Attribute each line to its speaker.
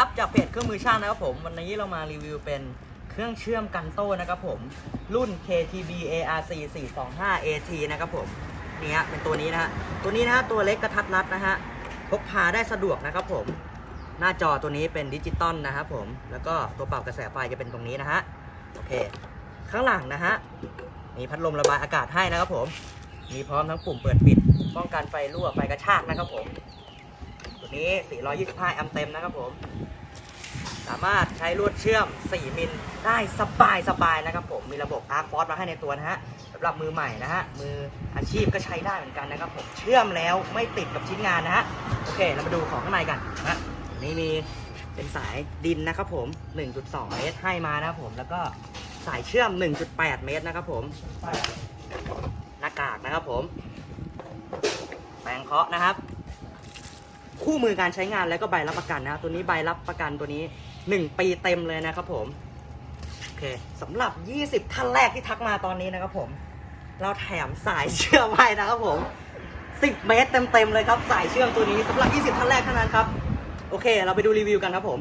Speaker 1: ครับจากเพจเครื่องมือช่างนะครับผมวันนี้เรามารีวิวเป็นเครื่องเชื่อมกันโต้นะครับผม รุ่น KTB ARC 425 AT นะครับผมนี่ฮะเป็นตัวนี้นะฮะตัวนี้นะฮะตัวเล็กกระทัดรัดนะฮะพกพาได้สะดวกนะครับผม หน้าจอตัวนี้เป็นดิจิตอลนะครับผมแล้วก็ตัวเป่ากระแสไฟจะเป็นตรงนี้นะฮะโอเค ข้างหลังนะฮะมีพัดลมระบายอากาศให้นะครับผม มีพร้อมทั้งปุ่มเปิดปิด ป้องกันไฟรั่วไฟกระชากนะครับผม ตัวนี้ 425 แอมป์เต็มนะครับผม สามารถใช้ลวดเชื่อม 4 มิลได้สบายสบายนะครับผม มีระบบ Arc Force มาให้ในตัวนะฮะสำหรับมือใหม่นะฮะ มืออาชีพก็ใช้ได้เหมือนกันนะครับผม เชื่อมแล้วไม่ติดกับชิ้นงานนะฮะ โอเค เรามาดูของข้างในกันนะนี่มีเป็นสายดินนะครับผม 1.2 เมตรให้มานะครับผม แล้วก็สายเชื่อม 1.8 เมตรนะครับผม หน้ากากนะครับผม แปรงเคาะนะครับ คู่มือการใช้งานแล้วก็ใบรับประกันนะครับตัวนี้ใบรับประกันตัวนี้ 1 ปีเต็มเลยนะครับผม โอเคสำหรับ 20 ท่านแรกที่ทักมาตอนนี้นะครับผม เราแถมสายเชื่อมให้นะครับผม 10 เมตรเต็มๆเลยครับ สายเชื่อมตัวนี้สำหรับ 20 ท่านแรกเท่านั้นครับ โอเค เราไปดูรีวิวกันครับผม